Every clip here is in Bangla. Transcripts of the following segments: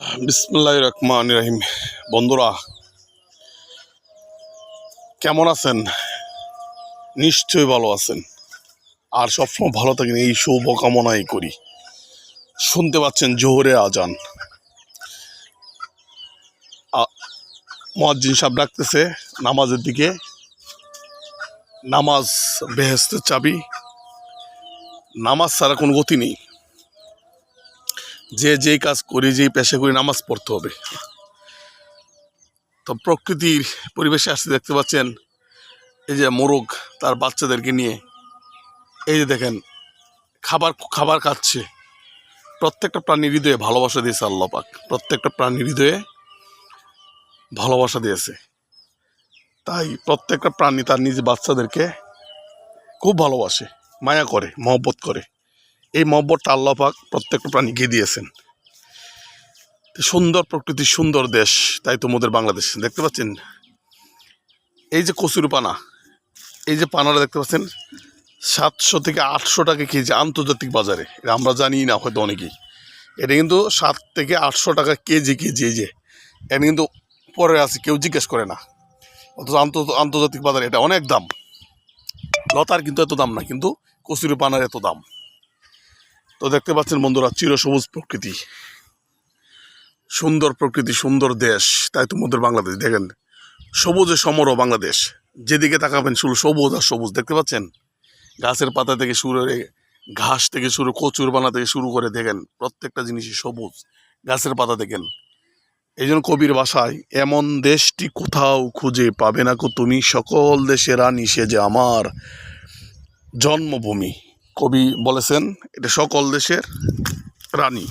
বিসমুল্লাহ রহমান রহিম। বন্ধুরা, কেমন আছেন? নিশ্চয়ই ভালো আছেন। আর সবসময় ভালো থাকেন, এই শুভকামনাই করি। শুনতে পাচ্ছেন জোহরে আজান। মজ্জিন সাহেব ডাকতেছে নামাজের দিকে। নামাজ বেহেস্তের চাবি। নামাজ ছাড়া কোনো গতি নেই। যে যেই কাজ করি, যেই পেশা করি, নামাজ পড়তে হবে। তো প্রকৃতির পরিবেশে আসতে দেখতে পাচ্ছেন, এই যে মোরগ তার বাচ্চাদেরকে নিয়ে, এই যে দেখেন, খাবার খাবার খাচ্ছে। প্রত্যেকটা প্রাণীর হৃদয়ে ভালোবাসা দিয়েছে আল্লাহ পাক। প্রত্যেকটা প্রাণীর হৃদয়ে ভালোবাসা দিয়েছে। তাই প্রত্যেকটা প্রাণী তার নিজ বাচ্চাদেরকে খুব ভালোবাসে, মায়া করে, মহব্বত করে। এই মহব্বতটা আল্লাহ পাক প্রত্যেকটা প্রাণীকে দিয়েছেন। সুন্দর প্রকৃতির সুন্দর দেশ, তাই তো মোদের বাংলাদেশ। দেখতে পাচ্ছেন? এই যে কচুরি পানা, এই যে পানাটা দেখতে পাচ্ছেন? সাতশো থেকে আটশো টাকা কেজি আন্তর্জাতিক বাজারে। এটা আমরা জানি না, হয়তো অনেকেই। এটা কিন্তু সাত থেকে আটশো টাকা কেজি কেজি, এই যে। এটা কিন্তু পরে আছে, কেউ জিজ্ঞেস করে না। অথচ আন্তর- আন্তর্জাতিক বাজারে এটা অনেক দাম। লতার কিন্তু এত দাম না, কিন্তু কচুরি পানার এত দাম। তো দেখতে পাচ্ছেন বন্ধুরা, চিরসবুজ প্রকৃতি। সুন্দর প্রকৃতি, সুন্দর দেশ। তাই তো মোদের বাংলাদেশ। দেখেন, সবুজে সমর বাংলাদেশ। যেদিকে তাকাবেন, শুধু সবুজ আর সবুজ। দেখতে পাচ্ছেন? গাছের পাতা থেকে শুরু ঘাস থেকে শুরু, কচুর বানা থেকে শুরু করে দেখেন, প্রত্যেকটা জিনিসই সবুজ। গাছের পাতা দেখেন। এই জন্য কবির বাসায় এমন দেশটি কোথাও খুঁজে পাবে না কো তুমি। সকল দেশের রানী সে যে আমার জন্মভূমি। কবি বলেছেন, এটা সকল দেশের রানী।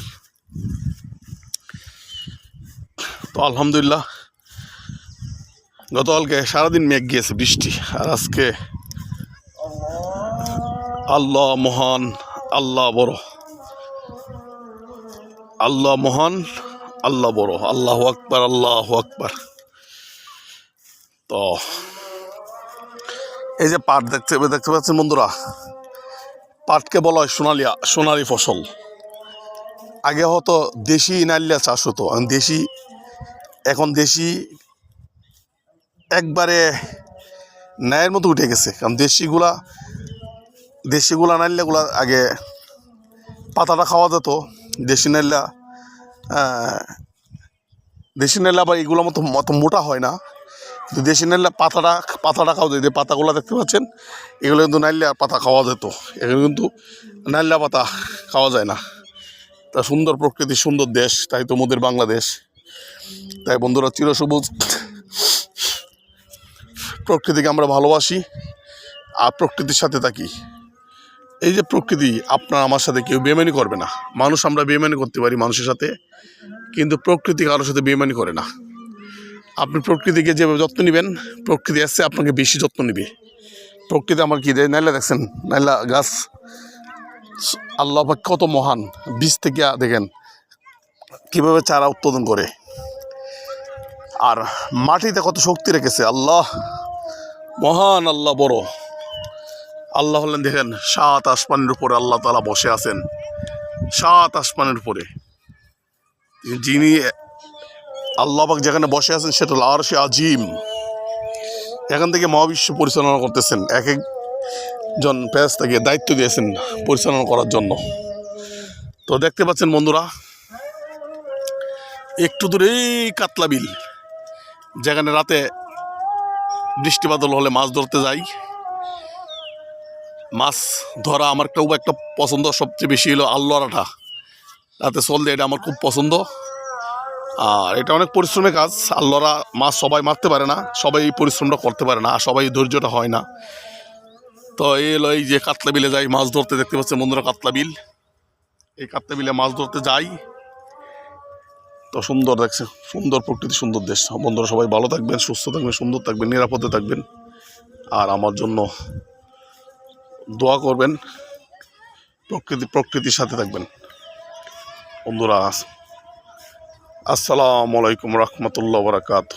তো আলহামদুলিল্লাহ, গতকালকে সারাদিন মেঘ গিয়েছে, বৃষ্টি। আর আজকে আল্লাহ মহান, আল্লাহ বড়। আল্লাহ মহান, আল্লাহ বড়। আল্লাহ আকবার আল্লাহ আকবার। তো এই যে পাট দেখতে দেখতে পাচ্ছেন বন্ধুরা পাটকে বলা হয় সোনালিয়া সোনালি ফসল। আগে হতো দেশি নালিয়া চাষ হতো দেশি, এখন দেশি একবারে ন্যায়ের মতো উঠে গেছে, কারণ দেশিগুলা দেশিগুলা নালিয়াগুলা আগে পাতাটা খাওয়া যেত, দেশি নালিয়া দেশি নালিয়া বা এগুলোর মতো মতো মোটা হয় না। দেশি নাইলে পাতাটা পাতাটা খাওয়া যায়। যে পাতাগুলো দেখতে পাচ্ছেন, এগুলো কিন্তু নাইলে পাতা খাওয়া যেত। এগুলো কিন্তু নাইলা পাতা খাওয়া যায় না। তা সুন্দর প্রকৃতি, সুন্দর দেশ, তাই তো মোদের বাংলাদেশ। তাই বন্ধুরা, চিরসবুজ প্রকৃতিকে আমরা ভালোবাসি, আর প্রকৃতির সাথে থাকি। এই যে প্রকৃতি, আপনার আমার সাথে কেউ বেমানি করবে না। মানুষ আমরা বেমানি করতে পারি মানুষের সাথে, কিন্তু প্রকৃতি কারোর সাথে বেমানি করে না। আপনি প্রকৃতিকে যেভাবে যত্ন নেবেন, প্রকৃতি আসছে আপনাকে বেশি যত্ন নেবে। প্রকৃতি আমার কি দেয়? নাইলা দেখছেন? নাইলা গাছ। আল্লাহ কত মহান। বীজ থেকে দেখেন কীভাবে চারা উৎপাদন করে। আর মাটিতে কত শক্তি রেখেছে। আল্লাহ মহান, আল্লাহ বড়। আল্লাহ হলেন দেখেন সাত আসমানের উপরে আল্লাহ তালা বসে আছেন। সাত আসমানের উপরে। যিনি আল্লাহবাক যেখানে বসে আছেন সেটা হলো আরশে আজিম। এখান থেকে মহাবিশ্ব পরিচালনা করতেছেন। এক একজন তাকে দায়িত্ব দিয়েছেন পরিচালনা করার জন্য। তো দেখতে পাচ্ছেন বন্ধুরা, একটু দূরে এই কাতলা বিল, যেখানে রাতে বৃষ্টি বাদল হলে মাছ ধরতে যাই। মাছ ধরা আমার খুব একটা পছন্দ সবচেয়ে বেশি হলো আল্লাহরাটা রাতে চললে এটা আমার খুব পছন্দ। আর এটা অনেক পরিশ্রমের কাজ। আল্লাহরা মাছ সবাই মারতে পারে না, সবাই এই পরিশ্রমটা করতে পারে না, আর সবাই ধৈর্যটা হয় না। তো এই হলো এই যে কাতলা বিলে যাই, মাছ ধরতে দেখতে পাচ্ছেন বন্ধুরা কাতলা বিল এই কাতলা বিলে মাছ ধরতে যাই। তো সুন্দর দেখছে, সুন্দর প্রকৃতি, সুন্দর দেশ। বন্ধুরা সবাই ভালো থাকবেন, সুস্থ থাকবেন, সুন্দর থাকবেন, নিরাপদে থাকবেন। আর আমার জন্য দোয়া করবেন, প্রকৃতি, প্রকৃতির সাথে থাকবেন। বন্ধুরা আসসালামু আলাইকুম রহমতুল্লা বরাকাত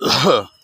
Huh.